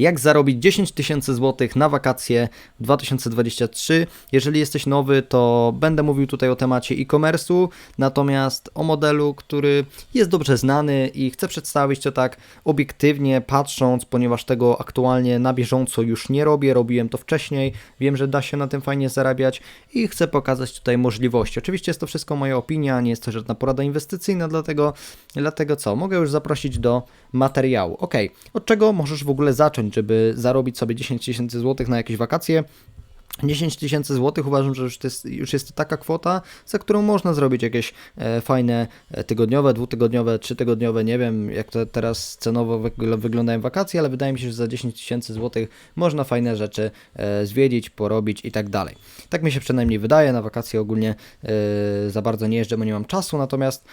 Jak zarobić 10 tysięcy złotych na wakacje w 2023. Jeżeli jesteś nowy, to będę mówił tutaj o temacie e-commerce'u, natomiast o modelu, który jest dobrze znany i chcę przedstawić to tak obiektywnie, patrząc, ponieważ tego aktualnie na bieżąco już nie robię, robiłem to wcześniej, wiem, że da się na tym fajnie zarabiać i chcę pokazać tutaj możliwości. Oczywiście jest to wszystko moja opinia, nie jest to żadna porada inwestycyjna, dlatego, dlatego co, mogę już zaprosić do materiału. Ok, od czego możesz w ogóle zacząć, żeby zarobić sobie 10 tysięcy złotych na jakieś wakacje? 10 tysięcy złotych uważam, że już, to jest, już jest to taka kwota, za którą można zrobić jakieś e, fajne e, tygodniowe, dwutygodniowe, trzytygodniowe, nie wiem jak to teraz cenowo wygl- wyglądają wakacje, ale wydaje mi się, że za 10 tysięcy złotych można fajne rzeczy e, zwiedzić, porobić i tak dalej. Tak mi się przynajmniej wydaje, na wakacje ogólnie za bardzo nie jeżdżę, bo nie mam czasu, natomiast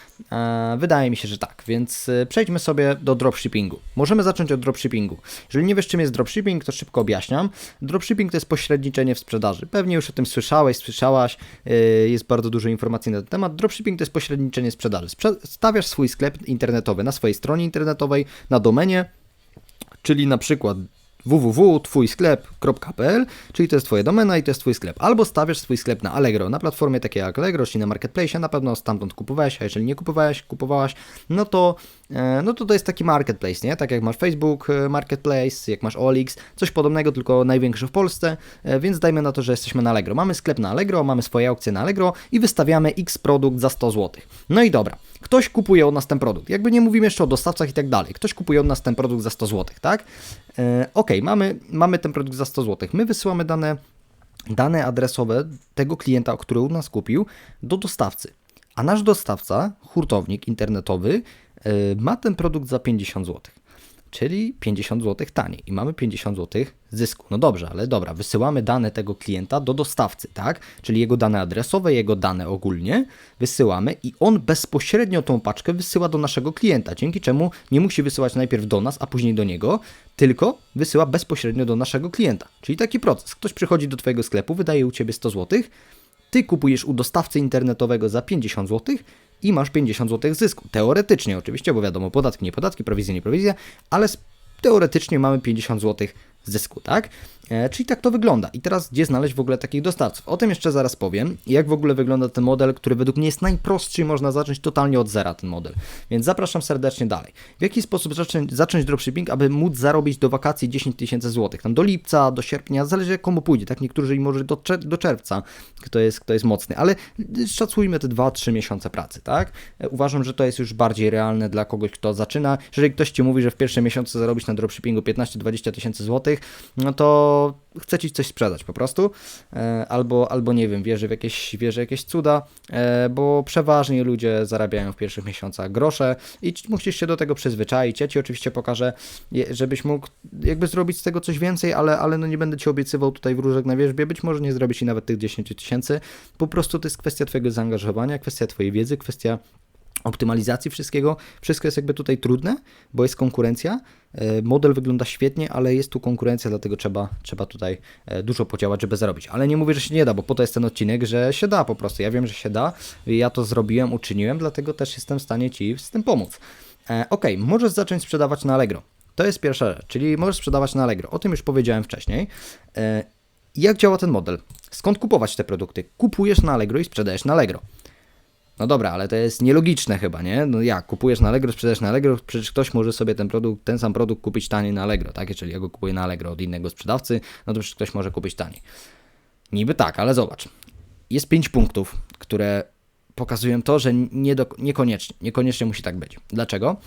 wydaje mi się, że tak, więc przejdźmy sobie do dropshippingu. Możemy zacząć od dropshippingu. Jeżeli nie wiesz czym jest dropshipping, to szybko objaśniam. Dropshipping to jest pośredniczenie w sprzedaży. Pewnie już o tym słyszałeś, słyszałaś, yy, jest bardzo dużo informacji na ten temat. Dropshipping to jest pośredniczenie sprzedaży. Sprze- stawiasz swój sklep internetowy na swojej stronie internetowej, na domenie, czyli na przykład www.twójsklep.pl, czyli to jest Twoja domena i to jest Twój sklep. Albo stawiasz swój sklep na Allegro, na platformie takiej jak Allegro, czyli na Marketplace, na pewno stamtąd kupowałeś, a jeżeli nie kupowałeś, kupowałaś, no to, e, no to to jest taki Marketplace, nie? Tak jak masz Facebook e, Marketplace, jak masz OLX, coś podobnego, tylko największy w Polsce, e, więc dajmy na to, że jesteśmy na Allegro. Mamy sklep na Allegro, mamy swoje aukcje na Allegro i wystawiamy X produkt za 100 zł. No i dobra, ktoś kupuje od nas ten produkt. Jakby nie mówimy jeszcze o dostawcach i tak dalej. Ktoś kupuje od nas ten produkt za 100 zł, tak? E, ok, mamy, mamy ten produkt za 100 zł. My wysyłamy dane, dane adresowe tego klienta, który u nas kupił, do dostawcy. A nasz dostawca, hurtownik internetowy, e, ma ten produkt za 50 zł. Czyli 50 zł taniej i mamy 50 zł zysku. No dobrze, ale dobra, wysyłamy dane tego klienta do dostawcy, tak? Czyli jego dane adresowe, jego dane ogólnie wysyłamy i on bezpośrednio tą paczkę wysyła do naszego klienta, dzięki czemu nie musi wysyłać najpierw do nas, a później do niego, tylko wysyła bezpośrednio do naszego klienta. Czyli taki proces. Ktoś przychodzi do Twojego sklepu, wydaje u Ciebie 100 zł, Ty kupujesz u dostawcy internetowego za 50 zł i masz 50 zł zysku. Teoretycznie oczywiście, bo wiadomo, podatki, nie podatki, prowizja, nie prowizja, ale teoretycznie mamy 50 zł zysku, tak? E, czyli tak to wygląda. I teraz gdzie znaleźć w ogóle takich dostawców? O tym jeszcze zaraz powiem. Jak w ogóle wygląda ten model, który według mnie jest najprostszy i można zacząć totalnie od zera ten model. Więc zapraszam serdecznie dalej. W jaki sposób zacząć, zacząć dropshipping, aby móc zarobić do wakacji 10 tysięcy złotych? Tam do lipca, do sierpnia, zależy jak komu pójdzie, tak? Niektórzy i może do, czer- do czerwca, kto jest, kto jest mocny, ale szacujmy te 2-3 miesiące pracy, tak? E, Uważam, że to jest już bardziej realne dla kogoś, kto zaczyna. Jeżeli ktoś Ci mówi, że w pierwszym miesiącu zarobić na dropshippingu 15-20 tysięcy złotych, no to chce Ci coś sprzedać po prostu, e, albo, albo nie wiem, wierzy w jakieś, wierzy w jakieś cuda, e, bo przeważnie ludzie zarabiają w pierwszych miesiącach grosze i musisz się do tego przyzwyczaić. Ja Ci oczywiście pokażę, żebyś mógł jakby zrobić z tego coś więcej, ale, ale no nie będę Ci obiecywał tutaj wróżek na wierzbie, być może nie zrobić i nawet tych 10 tysięcy, po prostu to jest kwestia Twojego zaangażowania, kwestia Twojej wiedzy, kwestia optymalizacji wszystkiego. Wszystko jest jakby tutaj trudne, bo jest konkurencja. E, Model wygląda świetnie, ale jest tu konkurencja, dlatego trzeba, trzeba tutaj e, dużo podziałać, żeby zarobić. Ale nie mówię, że się nie da, bo po to jest ten odcinek, że się da po prostu. Ja wiem, że się da. Ja to zrobiłem, uczyniłem, dlatego też jestem w stanie Ci z tym pomóc. E, ok, możesz zacząć sprzedawać na Allegro. To jest pierwsza rzecz, czyli możesz sprzedawać na Allegro. O tym już powiedziałem wcześniej. Jak działa ten model? Skąd kupować te produkty? Kupujesz na Allegro i sprzedajesz na Allegro. No dobra, ale to jest nielogiczne chyba, nie? No jak, kupujesz na Allegro, sprzedajesz na Allegro, przecież ktoś może sobie ten produkt, ten sam produkt kupić taniej na Allegro, tak? Jeżeli ja go kupuję na Allegro od innego sprzedawcy, no to przecież ktoś może kupić taniej. Niby tak, ale zobacz. Jest pięć punktów, które pokazują to, że nie do, niekoniecznie, niekoniecznie musi tak być. Dlaczego?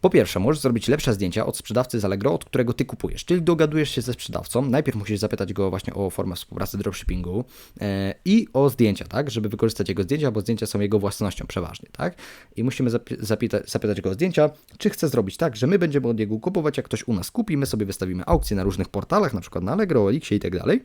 Po pierwsze, możesz zrobić lepsze zdjęcia od sprzedawcy z Allegro, od którego ty kupujesz. Czyli dogadujesz się ze sprzedawcą. Najpierw musisz zapytać go właśnie o formę współpracy dropshippingu e, i o zdjęcia, tak? Żeby wykorzystać jego zdjęcia, bo zdjęcia są jego własnością przeważnie, tak? I musimy zapyta- zapytać go o zdjęcia, czy chce zrobić tak, że my będziemy od niego kupować, jak ktoś u nas kupi, my sobie wystawimy aukcję na różnych portalach, na przykład na Allegro, Elixie i tak dalej.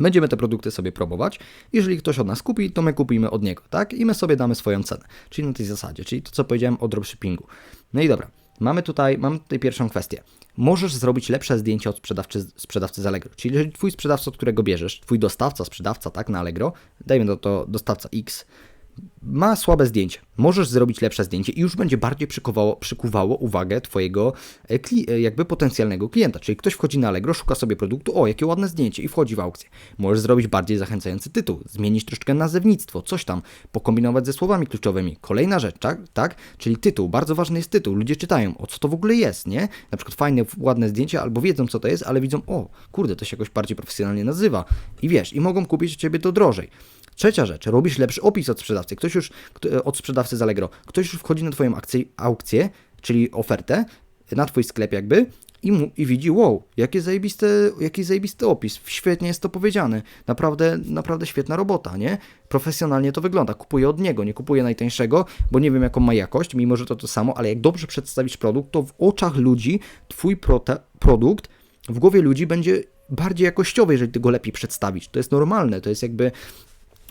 Będziemy te produkty sobie promować. Jeżeli ktoś od nas kupi, to my kupimy od niego, tak? I my sobie damy swoją cenę. Czyli na tej zasadzie, czyli to, co powiedziałem o dropshippingu. No i dobra, mamy tutaj, mamy tutaj pierwszą kwestię. Możesz zrobić lepsze zdjęcie od sprzedawcy, sprzedawcy z Allegro. Czyli jeżeli twój sprzedawca, od którego bierzesz, twój dostawca, sprzedawca, tak, na Allegro, dajmy to, to dostawca X, ma słabe zdjęcie. Możesz zrobić lepsze zdjęcie i już będzie bardziej przykuwało, przykuwało uwagę Twojego e, e, jakby potencjalnego klienta. Czyli ktoś wchodzi na Allegro, szuka sobie produktu, o jakie ładne zdjęcie i wchodzi w aukcję. Możesz zrobić bardziej zachęcający tytuł, zmienić troszeczkę nazewnictwo, coś tam, pokombinować ze słowami kluczowymi. Kolejna rzecz, tak? tak? Czyli tytuł, bardzo ważny jest tytuł. Ludzie czytają, o co to w ogóle jest, nie? Na przykład fajne, ładne zdjęcie, albo wiedzą co to jest, ale widzą, o kurde, to się jakoś bardziej profesjonalnie nazywa. I wiesz, i mogą kupić od Ciebie to drożej. Trzecia rzecz, robisz lepszy opis od sprzedawcy. Ktoś już, od sprzedawcy z Allegro, ktoś już wchodzi na Twoją akcję, aukcję, czyli ofertę, na Twój sklep jakby i, mu, i widzi, wow, jaki zajebisty, jaki zajebisty opis, świetnie jest to powiedziane, naprawdę, naprawdę świetna robota, nie? Profesjonalnie to wygląda, kupuję od niego, nie kupuję najtańszego, bo nie wiem jaką ma jakość, mimo że to to samo, ale jak dobrze przedstawisz produkt, to w oczach ludzi Twój produkt w głowie ludzi będzie bardziej jakościowy, jeżeli ty go lepiej przedstawisz. To jest normalne, to jest jakby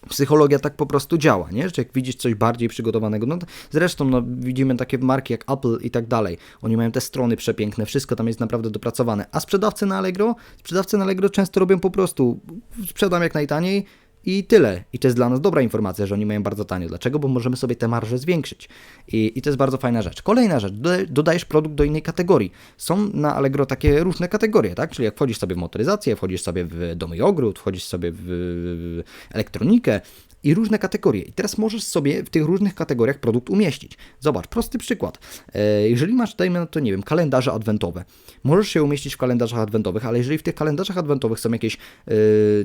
psychologia tak po prostu działa, nie? Że jak widzisz coś bardziej przygotowanego, no zresztą no, widzimy takie marki jak Apple i tak dalej, oni mają te strony przepiękne, wszystko tam jest naprawdę dopracowane, a sprzedawcy na Allegro, sprzedawcy na Allegro często robią po prostu, sprzedam jak najtaniej, i tyle. I to jest dla nas dobra informacja, że oni mają bardzo tanio. Dlaczego? Bo możemy sobie te marże zwiększyć. I, I, to jest bardzo fajna rzecz. Kolejna rzecz, dodajesz produkt do innej kategorii. Są na Allegro takie różne kategorie, tak? Czyli jak wchodzisz sobie w motoryzację, wchodzisz sobie w domy i ogród, wchodzisz sobie w elektronikę, i różne kategorie. I teraz możesz sobie w tych różnych kategoriach produkt umieścić. Zobacz, prosty przykład. E, jeżeli masz, dajmy na to, nie wiem, kalendarze adwentowe, możesz się umieścić w kalendarzach adwentowych, ale jeżeli w tych kalendarzach adwentowych są jakieś, e,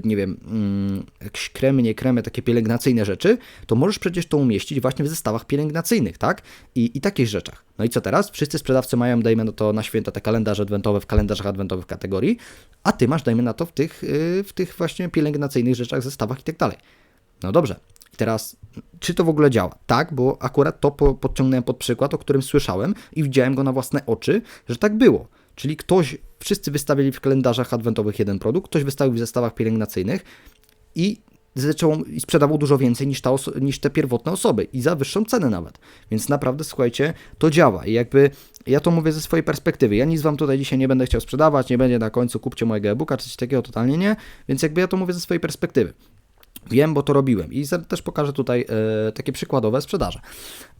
nie wiem, mm, jakieś kremy, nie kremy, takie pielęgnacyjne rzeczy, to możesz przecież to umieścić właśnie w zestawach pielęgnacyjnych, tak? I, i takich rzeczach. No i co teraz? Wszyscy sprzedawcy mają, dajmy na to, na święta te kalendarze adwentowe w kalendarzach adwentowych kategorii, a ty masz, dajmy na to, w tych, e, w tych właśnie pielęgnacyjnych rzeczach, zestawach i tak dalej. No dobrze. Teraz, czy to w ogóle działa? Tak, bo akurat to podciągnąłem pod przykład, o którym słyszałem i widziałem go na własne oczy, że tak było. Czyli ktoś, wszyscy wystawili w kalendarzach adwentowych jeden produkt, ktoś wystawił w zestawach pielęgnacyjnych i zaczął sprzedawał dużo więcej niż, ta niż te pierwotne osoby i za wyższą cenę nawet. Więc naprawdę, słuchajcie, to działa i jakby ja to mówię ze swojej perspektywy. Ja nic wam tutaj dzisiaj nie będę chciał sprzedawać, nie będzie na końcu kupcie mojego e-booka czy coś takiego, totalnie nie. Więc jakby ja to mówię ze swojej perspektywy. Wiem, bo to robiłem i też pokażę tutaj e, takie przykładowe sprzedaże.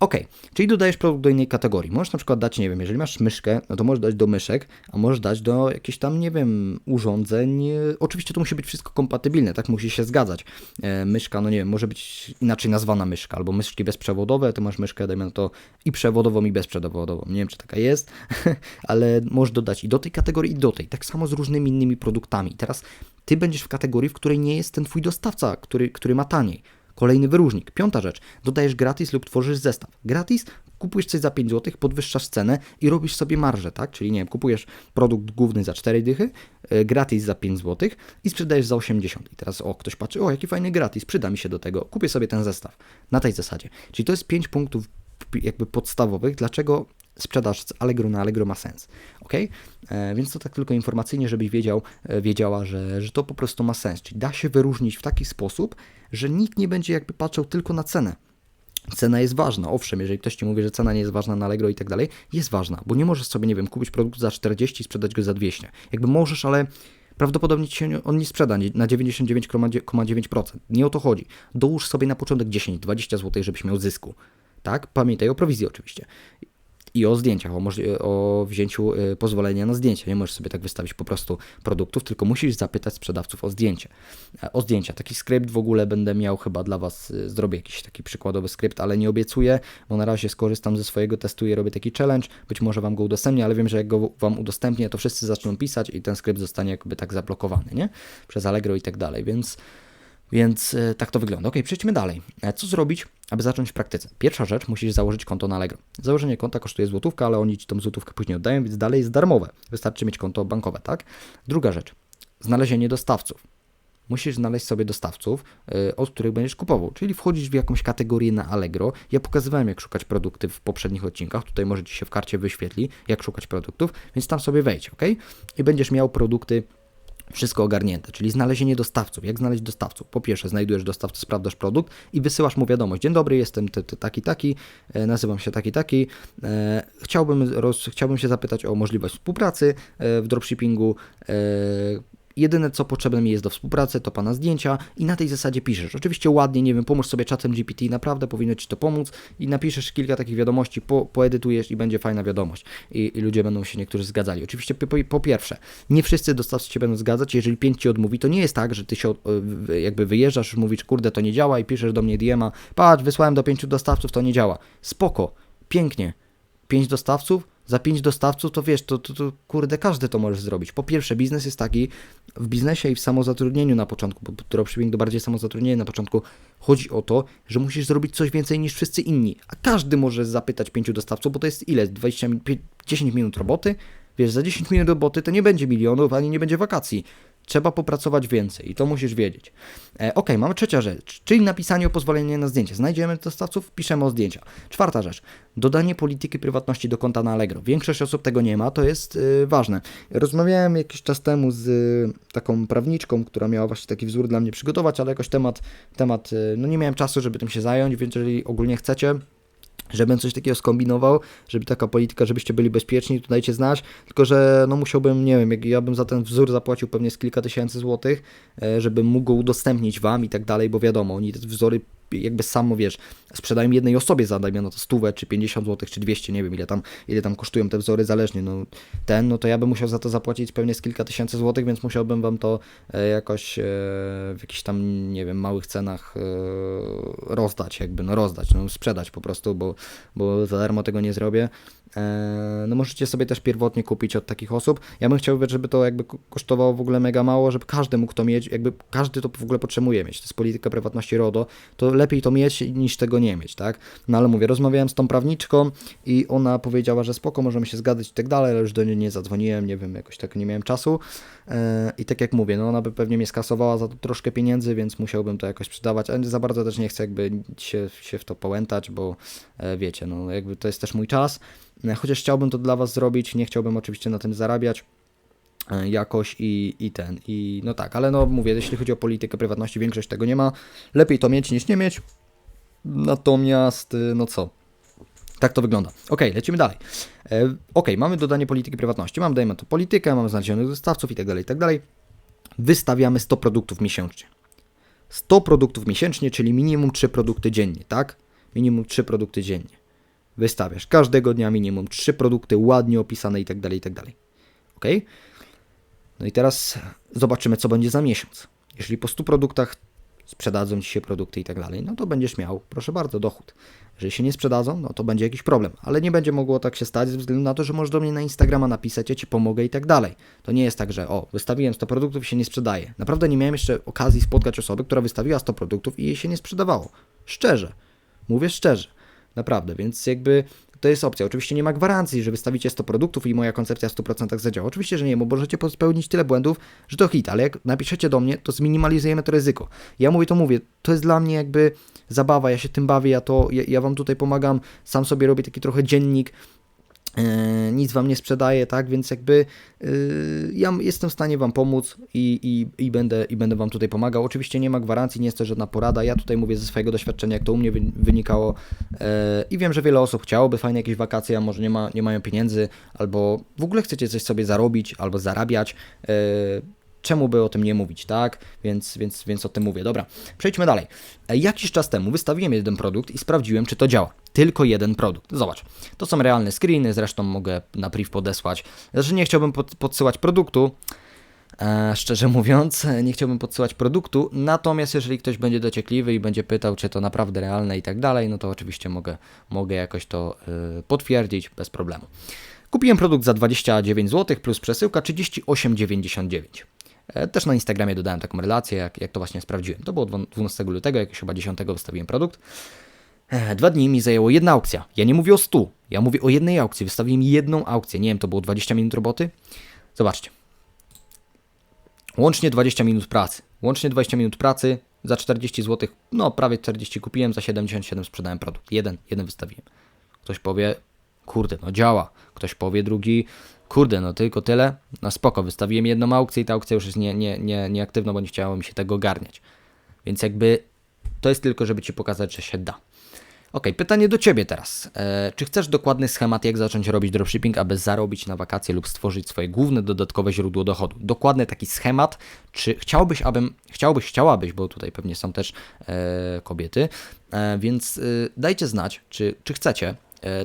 Ok, czyli dodajesz produkt do innej kategorii. Możesz na przykład dać, nie wiem, jeżeli masz myszkę, no to możesz dać do myszek, a możesz dać do jakichś tam, nie wiem, urządzeń. Oczywiście to musi być wszystko kompatybilne, tak musi się zgadzać. E, myszka, no nie wiem, może być inaczej nazwana myszka, albo myszki bezprzewodowe, to masz myszkę, dajmy na to i przewodową, i bezprzewodową. Nie wiem, czy taka jest, ale możesz dodać i do tej kategorii, i do tej. Tak samo z różnymi innymi produktami. Teraz ty będziesz w kategorii, w której nie jest ten twój dostawca, który, który ma taniej. Kolejny wyróżnik. Piąta rzecz. Dodajesz gratis lub tworzysz zestaw. Gratis kupujesz coś za 5 zł, podwyższasz cenę i robisz sobie marżę, tak? Czyli nie wiem, kupujesz produkt główny za 4 dychy, yy, gratis za 5 zł i sprzedajesz za 80. I teraz o, ktoś patrzy, o, jaki fajny gratis, przyda mi się do tego, kupię sobie ten zestaw. Na tej zasadzie. Czyli to jest 5 punktów jakby podstawowych, dlaczego sprzedaż z Allegro na Allegro ma sens. Ok? E, więc to tak tylko informacyjnie, żebyś wiedział, e, wiedziała, że, że to po prostu ma sens. Czyli da się wyróżnić w taki sposób, że nikt nie będzie jakby patrzył tylko na cenę. Cena jest ważna, owszem, jeżeli ktoś ci mówi, że cena nie jest ważna na Allegro i tak dalej, jest ważna, bo nie możesz sobie, nie wiem, kupić produkt za 40 i sprzedać go za 200. Jakby możesz, ale prawdopodobnie ci się on nie sprzeda na 99,9%. Nie o to chodzi. Dołóż sobie na początek 10-20 zł, żebyś miał zysku. Tak? Pamiętaj o prowizji oczywiście i o zdjęciach, o, o wzięciu y, pozwolenia na zdjęcie. Nie możesz sobie tak wystawić po prostu produktów, tylko musisz zapytać sprzedawców o zdjęcie. E, o zdjęcia. Taki skrypt w ogóle będę miał chyba dla Was, y, zrobię jakiś taki przykładowy skrypt, ale nie obiecuję, bo na razie skorzystam ze swojego testu i robię taki challenge. Być może Wam go udostępnię, ale wiem, że jak go Wam udostępnię, to wszyscy zaczną pisać i ten skrypt zostanie jakby tak zablokowany, nie? Przez Allegro i tak dalej, więc więc e, tak to wygląda. Ok, przejdźmy dalej. E, co zrobić, aby zacząć w praktyce? Pierwsza rzecz, musisz założyć konto na Allegro. Założenie konta kosztuje złotówkę, ale oni ci tą złotówkę później oddają, więc dalej jest darmowe. Wystarczy mieć konto bankowe, tak? Druga rzecz, znalezienie dostawców. Musisz znaleźć sobie dostawców, e, od których będziesz kupował, czyli wchodzisz w jakąś kategorię na Allegro. Ja pokazywałem, jak szukać produktów w poprzednich odcinkach. Tutaj może Ci się w karcie wyświetli, jak szukać produktów, więc tam sobie wejdź, ok? I będziesz miał produkty wszystko ogarnięte, czyli znalezienie dostawców. Jak znaleźć dostawców? Po pierwsze, znajdujesz dostawcę, sprawdzasz produkt i wysyłasz mu wiadomość. Dzień dobry, jestem ty, ty, taki, taki, e, nazywam się taki, taki. E, chciałbym, roz, chciałbym się zapytać o możliwość współpracy e, w dropshippingu jedyne co potrzebne mi jest do współpracy to pana zdjęcia i na tej zasadzie piszesz. Oczywiście ładnie, nie wiem, pomóż sobie czatem GPT, naprawdę powinno ci to pomóc i napiszesz kilka takich wiadomości, po, poedytujesz i będzie fajna wiadomość. I, I, ludzie będą się niektórzy zgadzali. Oczywiście po, po, pierwsze, nie wszyscy dostawcy się będą zgadzać, jeżeli pięć ci odmówi, to nie jest tak, że ty się jakby wyjeżdżasz, mówisz, kurde, to nie działa i piszesz do mnie DM-a, patrz, wysłałem do pięciu dostawców, to nie działa. Spoko, pięknie. Pięć dostawców, za pięć dostawców, to wiesz, to, to, to kurde, każdy to może zrobić. Po pierwsze, biznes jest taki, w biznesie i w samozatrudnieniu na początku, bo dropshipping to bardziej samozatrudnienie na początku, chodzi o to, że musisz zrobić coś więcej niż wszyscy inni. A każdy może zapytać pięciu dostawców, bo to jest ile? 20, 10 minut roboty? Wiesz, za 10 minut roboty to nie będzie milionów, ani nie będzie wakacji. Trzeba popracować więcej i to musisz wiedzieć. E, ok, mamy trzecia rzecz, czyli napisanie o pozwoleniu na zdjęcie. Znajdziemy dostawców, piszemy o zdjęcia. Czwarta rzecz, dodanie polityki prywatności do konta na Allegro. Większość osób tego nie ma, to jest y, ważne. Rozmawiałem jakiś czas temu z y, taką prawniczką, która miała właśnie taki wzór dla mnie przygotować, ale jakoś temat, temat y, no nie miałem czasu, żeby tym się zająć, więc jeżeli ogólnie chcecie, żebym coś takiego skombinował, żeby taka polityka, żebyście byli bezpieczni, to dajcie znać, tylko że no musiałbym, nie wiem, jak ja bym za ten wzór zapłacił pewnie z kilka tysięcy złotych, e, żebym mógł udostępnić Wam i tak dalej, bo wiadomo, oni te wzory jakby samo, wiesz, sprzedają jednej osobie za, dajmy na to stówę, czy 50 zł, czy 200, nie wiem ile tam, ile tam kosztują te wzory, zależnie, no ten, no to ja bym musiał za to zapłacić pewnie z kilka tysięcy złotych, więc musiałbym Wam to e, jakoś e, w jakichś tam, nie wiem, małych cenach e, rozdać, jakby, no rozdać, no sprzedać po prostu, bo, bo za darmo tego nie zrobię. E, no możecie sobie też pierwotnie kupić od takich osób. Ja bym chciał, żeby to jakby kosztowało w ogóle mega mało, żeby każdy mógł to mieć, jakby każdy to w ogóle potrzebuje mieć. To jest polityka prywatności RODO, to lepiej to mieć niż tego nie mieć, tak? No ale mówię, rozmawiałem z tą prawniczką i ona powiedziała, że spoko, możemy się zgadzać i tak dalej, ale już do niej nie zadzwoniłem, nie wiem, jakoś tak nie miałem czasu. E, I tak jak mówię, no ona by pewnie mnie skasowała za to troszkę pieniędzy, więc musiałbym to jakoś sprzedawać, ale za bardzo też nie chcę jakby się, się w to połętać, bo e, wiecie, no jakby to jest też mój czas. E, chociaż chciałbym to dla Was zrobić, nie chciałbym oczywiście na tym zarabiać jakoś i, i ten, i no tak, ale no mówię, jeśli chodzi o politykę prywatności, większość tego nie ma, lepiej to mieć niż nie mieć, natomiast no co, tak to wygląda. Ok, lecimy dalej. E, ok, mamy dodanie polityki prywatności. Mamy, dajmy to politykę, mamy znalezionych dostawców i tak dalej, i tak. Wystawiamy 100 produktów miesięcznie. 100 produktów miesięcznie, czyli minimum 3 produkty dziennie, tak? Minimum 3 produkty dziennie. Wystawiasz każdego dnia minimum 3 produkty ładnie opisane i dalej, i tak dalej. Ok? No i teraz zobaczymy, co będzie za miesiąc. Jeśli po 100 produktach sprzedadzą ci się produkty i tak dalej, no to będziesz miał, proszę bardzo, dochód. Jeżeli się nie sprzedadzą, no to będzie jakiś problem, ale nie będzie mogło tak się stać ze względu na to, że możesz do mnie na Instagrama napisać, ja ci pomogę i tak dalej. To nie jest tak, że o, wystawiłem 100 produktów i się nie sprzedaje. Naprawdę nie miałem jeszcze okazji spotkać osoby, która wystawiła 100 produktów i jej się nie sprzedawało. Szczerze. Mówię szczerze. Naprawdę, więc jakby to jest opcja. Oczywiście nie ma gwarancji, że wystawicie 100 produktów i moja koncepcja w 100% zadziała. Oczywiście, że nie, bo możecie popełnić tyle błędów, że to hit, ale jak napiszecie do mnie, to zminimalizujemy to ryzyko. Ja mówię to mówię, to jest dla mnie jakby zabawa, ja się tym bawię, ja to, ja, ja wam tutaj pomagam, sam sobie robię taki trochę dziennik, nic wam nie sprzedaję, tak, więc jakby yy, ja jestem w stanie wam pomóc i, i, i, będę, i będę wam tutaj pomagał. Oczywiście nie ma gwarancji, nie jest to żadna porada, ja tutaj mówię ze swojego doświadczenia, jak to u mnie wynikało yy, i wiem, że wiele osób chciałoby fajne jakieś wakacje, a może nie, ma, nie mają pieniędzy, albo w ogóle chcecie coś sobie zarobić, albo zarabiać, czemu by o tym nie mówić, tak? Więc, więc, więc o tym mówię. Dobra, przejdźmy dalej. E, jakiś czas temu wystawiłem jeden produkt i sprawdziłem, czy to działa. Tylko jeden produkt. Zobacz, to są realne screeny, zresztą mogę na priv podesłać. Znaczy nie chciałbym pod, podsyłać produktu, E, szczerze mówiąc, nie chciałbym podsyłać produktu, natomiast jeżeli ktoś będzie dociekliwy i będzie pytał, czy to naprawdę realne i tak dalej, no to oczywiście mogę, mogę jakoś to y, potwierdzić bez problemu. Kupiłem produkt za 29 zł plus przesyłka 38,99. E, też na Instagramie dodałem taką relację, jak, jak to właśnie sprawdziłem. To było 12 lutego, jak już chyba 10 wystawiłem produkt. E, dwa dni mi zajęło jedna aukcja. Ja nie mówię o 100, ja mówię o jednej aukcji. Wystawiłem jedną aukcję. Nie wiem, to było 20 minut roboty. Zobaczcie. Łącznie 20 minut pracy. Łącznie 20 minut pracy za 40 zł. No, prawie 40 kupiłem, za 77 sprzedałem produkt. Jeden, jeden wystawiłem. Ktoś powie, kurde, no działa. Ktoś powie drugi, kurde, no tylko tyle, no spoko, wystawiłem jedną aukcję i ta aukcja już jest nie, nie, nie, nieaktywna, bo nie chciało mi się tego ogarniać. Więc jakby to jest tylko, żeby Ci pokazać, że się da. Ok, pytanie do Ciebie teraz. E, czy chcesz dokładny schemat, jak zacząć robić dropshipping, aby zarobić na wakacje lub stworzyć swoje główne dodatkowe źródło dochodu? Dokładny taki schemat, czy chciałbyś, abym, chciałbyś, chciałabyś, bo tutaj pewnie są też e, kobiety, e, więc e, dajcie znać, czy, czy chcecie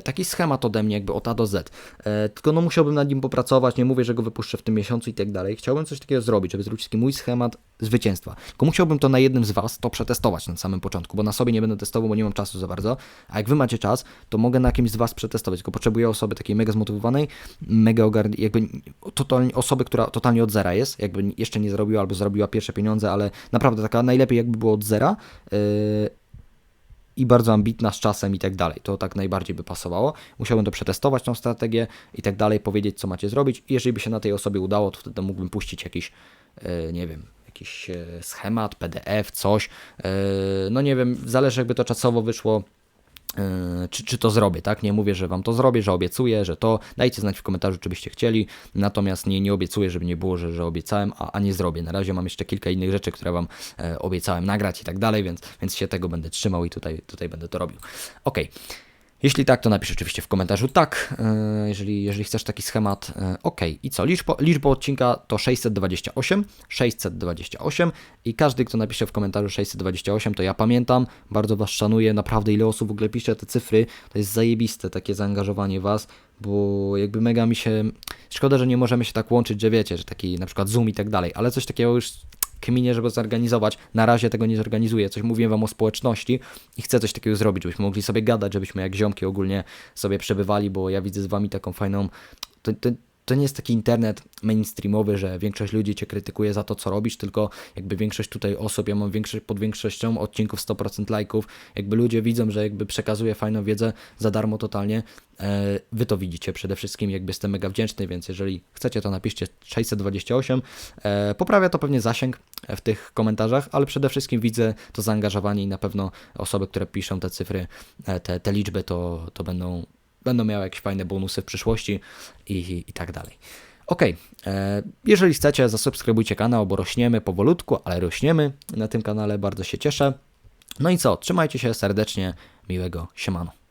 taki schemat ode mnie, jakby od A do Z. E, Tylko no musiałbym nad nim popracować, nie mówię, że go wypuszczę w tym miesiącu i tak dalej. Chciałbym coś takiego zrobić, żeby zrobić taki mój schemat zwycięstwa. Tylko musiałbym to na jednym z Was to przetestować na samym początku, bo na sobie nie będę testował, bo nie mam czasu za bardzo. A jak Wy macie czas, to mogę na kimś z Was przetestować. Tylko potrzebuję osoby takiej mega zmotywowanej, mega ogarn- jakby totalnie, osoby, która totalnie od zera jest, jakby jeszcze nie zrobiła albo zrobiła pierwsze pieniądze, ale naprawdę taka najlepiej jakby było od zera. Yy, i bardzo ambitna z czasem i tak dalej. To tak najbardziej by pasowało. Musiałbym to przetestować, tą strategię i tak dalej, powiedzieć, co macie zrobić. I jeżeli by się na tej osobie udało, to wtedy mógłbym puścić jakiś, e, nie wiem, jakiś e, schemat, PDF, coś. E, No nie wiem, zależy jakby to czasowo wyszło. E, Czy, czy to zrobię, tak? Nie mówię, że wam to zrobię, że obiecuję, że to. Dajcie znać w komentarzu, czy byście chcieli. Natomiast nie, nie obiecuję, żeby nie było, że, że obiecałem, a, a nie zrobię. Na razie mam jeszcze kilka innych rzeczy, które wam e, obiecałem nagrać i tak dalej, więc, więc się tego będę trzymał i tutaj, tutaj będę to robił. Ok. Jeśli tak, to napisz oczywiście w komentarzu tak, e, jeżeli, jeżeli chcesz taki schemat. e, Ok, i co? Liczba, liczba odcinka to 628, 628 i każdy, kto napisze w komentarzu 628, to ja pamiętam, bardzo Was szanuję, naprawdę ile osób w ogóle pisze te cyfry, to jest zajebiste takie zaangażowanie Was, bo jakby mega mi się, szkoda, że nie możemy się tak łączyć, że wiecie, że taki na przykład Zoom i tak dalej, ale coś takiego już kminie, żeby zorganizować. Na razie tego nie zorganizuję. Coś mówiłem wam o społeczności i chcę coś takiego zrobić, żebyśmy mogli sobie gadać, żebyśmy jak ziomki ogólnie sobie przebywali, bo ja widzę z wami taką fajną. To, to, to nie jest taki internet mainstreamowy, że większość ludzi cię krytykuje za to, co robisz, tylko jakby większość tutaj osób, ja mam większość, pod większością odcinków 100% lajków, jakby ludzie widzą, że jakby przekazuję fajną wiedzę za darmo totalnie. E, Wy to widzicie przede wszystkim, jakby jestem mega wdzięczny, więc jeżeli chcecie, to napiszcie 628. E, Poprawia to pewnie zasięg w tych komentarzach, ale przede wszystkim widzę to zaangażowanie i na pewno osoby, które piszą te cyfry, e, te, te liczby, to, to będą będą miały jakieś fajne bonusy w przyszłości i, i, i tak dalej. Ok, e, jeżeli chcecie, zasubskrybujcie kanał, bo rośniemy powolutku, ale rośniemy na tym kanale, bardzo się cieszę. No i co, trzymajcie się serdecznie, miłego siemano.